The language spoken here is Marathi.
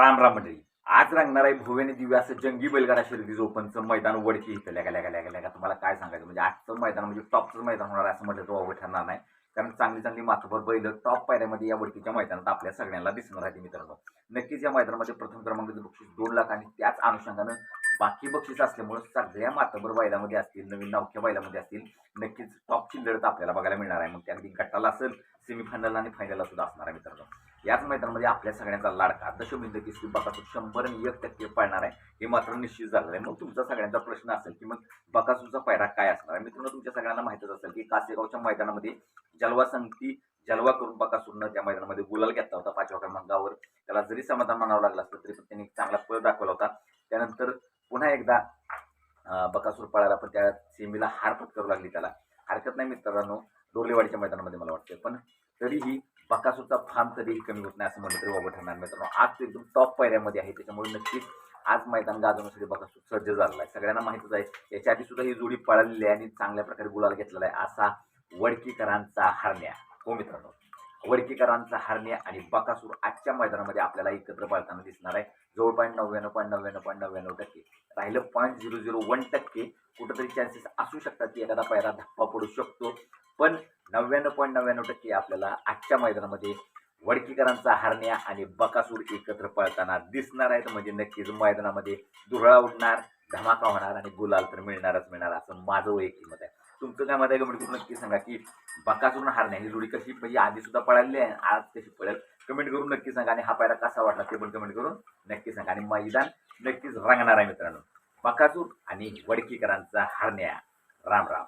राम राम मंडळी. आज रंगणार आहे भुवेने दिव्य असं जंगी बैलगाडा शर्यतीचं ओपनचं मैदान वडकी इथं. लगा लगा लगा लगा. तुम्हाला काय सांगायचं? म्हणजे आजचं मैदान म्हणजे टॉपचं मैदान होणार असं म्हटलं तर वावं ठरणार नाही. कारण चांगली चांगली माथोभर बैल टॉप पायऱ्यामध्ये या वडकीच्या मैदानात आपल्या सगळ्यांना दिसणार आहे मित्रांनो. नक्कीच या मैदानामध्ये प्रथम क्रमांकाचं बक्षीस दोन लाख आणि त्याच अनुषंगानं बाकी बक्षीस असल्यामुळे सगळ्या माथाभर बैलामध्ये असतील नवीन नवख्या बैलामध्ये असतील नक्कीच टॉपची लढत आपल्याला बघायला मिळणार आहे. मग त्यामध्ये गटाला असेल सेमीफायनल आणि फायनलला सुद्धा असणार आहे मित्रांनो. याच मैदानामध्ये आपल्या सगळ्यांचा लाडका दशमिंद केसरी बकासूर शंभर आणि एक टक्के पाळणार आहे. हे मात्र निश्चित झालेलं आहे. मग तुमचा सगळ्यांचा प्रश्न असेल की मग बकासूरचा पायरा काय असणार आहे? मित्रांनो तुमच्या सगळ्यांना माहितच असेल की कासेगावच्या मैदानामध्ये जलवा संगती जलवा करून बकासूरनं त्या मैदानामध्ये गुलाल घेतला होता पाचव्या क्रमांकावर. त्याला जरी समाधान मानावं लागलं असलं तरी पण त्यांनी चांगला पळ दाखवला होता. त्यानंतर पुन्हा एकदा बकासूर पळाला पण त्या सेमीला हार पत्करू लागली त्याला. हरकत नाही मित्रांनो. डोरलेवाडीच्या मैदानामध्ये मला वाटते पण तरीही बकासूरचा फार्म कधीही कमी होत नाही असं म्हटलं तरी वाबत ठरणार मित्रांनो. आज तो एकदम टॉप पायऱ्यामध्ये आहे. त्याच्यामुळे नक्कीच आज मैदान गाजवण्यासाठी बकासूर सज्ज झालेला आहे. सगळ्यांना माहितच आहे याच्या आधी सुद्धा ही जोडी पळालेली आहे आणि चांगल्या प्रकारे गुलाल घेतलेला आहे असा वडकीकरांचा हरण्या. हो मित्रांनो. वडकीकरांचा हरण्या आणि बकासूर आजच्या मैदानामध्ये आपल्याला एकत्र पळताना दिसणार आहे. जवळपास नव्याण्णव पॉईंट नव्याण्णव पॉईंट नव्याण्णव टक्के. राहिलं पॉईंट झिरो झिरो वन टक्के कुठंतरी चान्सेस असू शकतात की एखादा पायरा धप्पा पडू शकतो. पण नव्याण्णव पॉईंट नव्याण्णव टक्के आपल्याला आजच्या मैदानामध्ये वडकीकरांचा हरण्या आणि बकासूर एकत्र पळताना दिसणार आहेत. म्हणजे नक्कीच मैदानामध्ये दुरळा उडणार धमाका होणार आणि गुलाल तर मिळणारच मिळणार असं माझं वैयक्तिक मत आहे. तुमचं काय मत आहे? कमेंट करून नक्की सांगा की बकासूर हरण्या ही जोडी कशी म्हणजे आधी सुद्धा पळाली आहे आज कशी पळेल? कमेंट करून नक्की सांगा आणि हा पायरा कसा वाटला ते पण कमेंट करून नक्की सांगा. आणि मैदान नक्कीच रंगणार आहे मित्रांनो. बकासूर आणि वडकीकरांचा हरण्या. राम राम.